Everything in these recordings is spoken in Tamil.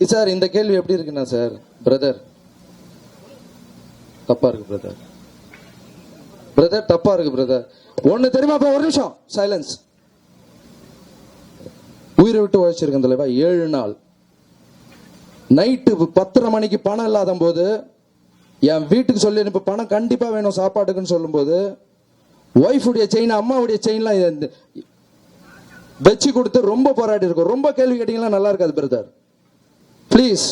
சார் இந்த கேள்வி எப்படி இருக்குன்னா சார் பிரதர் தப்பா இருக்கு பிரதர் பிரதர் தப்பா இருக்கு பிரதர் ஒன்னு தெரியுமா அப்ப ஒரு நிமிஷம். சைலன்ஸ் உயிரை விட்டு உழைச்சிருக்கேன் தலைவா ஏழு நாள். நைட்டு பத்தரை மணிக்கு பணம் இல்லாத போது என் வீட்டுக்கு சொல்லி அனுப்ப பணம் கண்டிப்பா வேணும் சாப்பாட்டுக்குன்னு சொல்லும்போது ஒய்ஃபுடைய செயின் அம்மாவுடைய செயின்லாம் வச்சு கொடுத்து ரொம்ப போராடி இருக்கும் ரொம்ப கேள்வி கேட்டீங்கன்னா நல்லா இருக்காது பிரதர் ப்ளீஸ்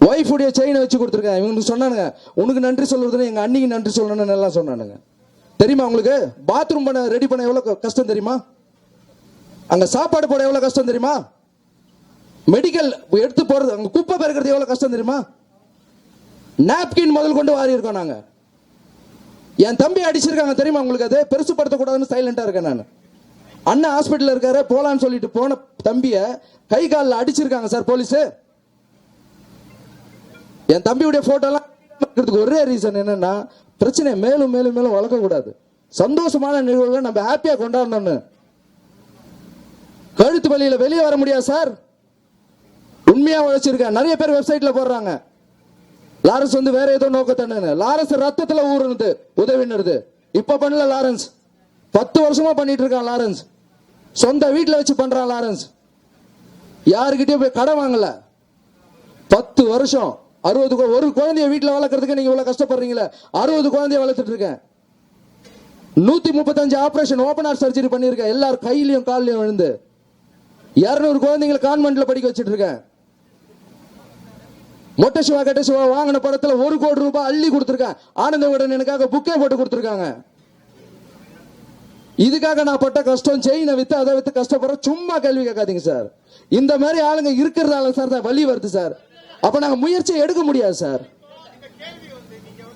ஒய்ஃபுடைய செயினை வச்சு கொடுத்துருக்கேன் இவங்களுக்கு சொன்னானுங்க உனக்கு நன்றி சொல்றதுன்னு எங்க அண்ணிக்கு நன்றி சொல்லணும்னு எல்லாம் சொன்னானுங்க. தெரியுமா உங்களுக்கு? பாத்ரூம் பண்ண ரெடி பண்ண எவ்வளவு கஷ்டம் தெரியுமா? அங்க சாப்பாடு போட எவ்வளவு கஷ்டம் தெரியுமா? மெடிக்கல் எடுத்து போறது அங்க குப்பை பெருக்கிறது எவ்வளவு கஷ்டம் தெரியுமா? நாப்கின் முதல் கொண்டு வாரி இருக்கோம் நாங்க. என் தம்பி அடிச்சிருக்காங்க தெரியுமா உங்களுக்கு அது? பெருசுப்படுத்தக்கூடாதுன்னு சைலண்டா இருக்கேன் நான். அண்ணன் ஹாஸ்பிட்டல் இருக்காரு போலான்னு சொல்லிட்டு போன தம்பிய கை காலில் அடிச்சிருக்காங்க சார் போலீஸு என் தம்பியுடைய போட்டோலாம் இருக்கிறதுக்கு ஒரே ரீசன் என்னன்னா பிரச்சனையை மேலும் மேலும் மேலும் வளர்க்க கூடாது சந்தோஷமான நிகழ்வுகளை நம்ம ஹாப்பியா கொண்டாடணும்னு. கழுத்து வழியில வெளியே வர முடியாது சார் உண்மையா உழைச்சிருக்கேன் நிறைய பேர் வெப்சைட்ல போடுறாங்க. லாரன்ஸ் வந்து வேற ஏதோ நோக்கத்தானு லாரன்ஸ் ரத்தத்துல ஊறுனது உதவினது இப்ப பண்ணல லாரன்ஸ். பத்து வருஷமா பண்ணிட்டு இருக்கான் லாரன்ஸ். சொந்த வீட்டுல வச்சு பண்றான் லாரன்ஸ். யாருக்கிட்டயும் போய் கடை வாங்கல. பத்து வருஷம். அறுபது ஒரு குழந்தைய வீட்டில் வளர்க்கறதுக்கு நீங்க இவ்வளவு கஷ்டப்படுறீங்களே? அறுபது குழந்தைய வளர்த்துட்டு இருக்கேன். நூத்தி முப்பத்தஞ்சு ஆபரேஷன் ஓபன் ஹார்ட் சர்ஜரி பண்ணியிருக்கேன். எல்லாரும் கையிலையும் கால்லயும் விழுந்து. இருநூறு குழந்தைங்களை கான்வென்ட்ல படிக்க வச்சுட்டு இருக்கேன். மொட்டை சிவா கட்ட சிவா வாங்கின படத்தில் ஒரு கோடி ரூபாய் அள்ளி கொடுத்துருக்கேன். ஆனந்த விகடன் எனக்காக புக்கே போட்டு கொடுத்துருக்காங்க. இதுக்காக நான் பட்ட கஷ்டம் செயினை வித்து அதை வித்து கஷ்டப்படுற சும்மா கேள்வி கேட்காதீங்க சார் இந்த மாதிரி ஆளுங்க இருக்கிறதால சார் தான் வலி வருது சார் அப்ப நாங்க முயற்சியை எடுக்க முடியாது சார்.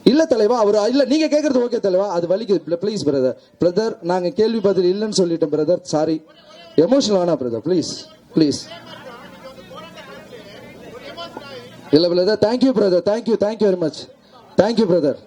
இல்ல தலைவா அவர் இல்ல நீங்க கேக்குறது ஓகே தலைவா. அது வலிக்குது. ப்ளீஸ் பிரதர் பிரதர் நாங்க கேள்வி பதில் இல்லைன்னு சொல்லிட்டோம் பிரதர் சாரி எமோஷனல் ஆனா பிரதர் ப்ளீஸ் ப்ளீஸ் இல்ல brother thank you brother thank you thank you very much thank you brother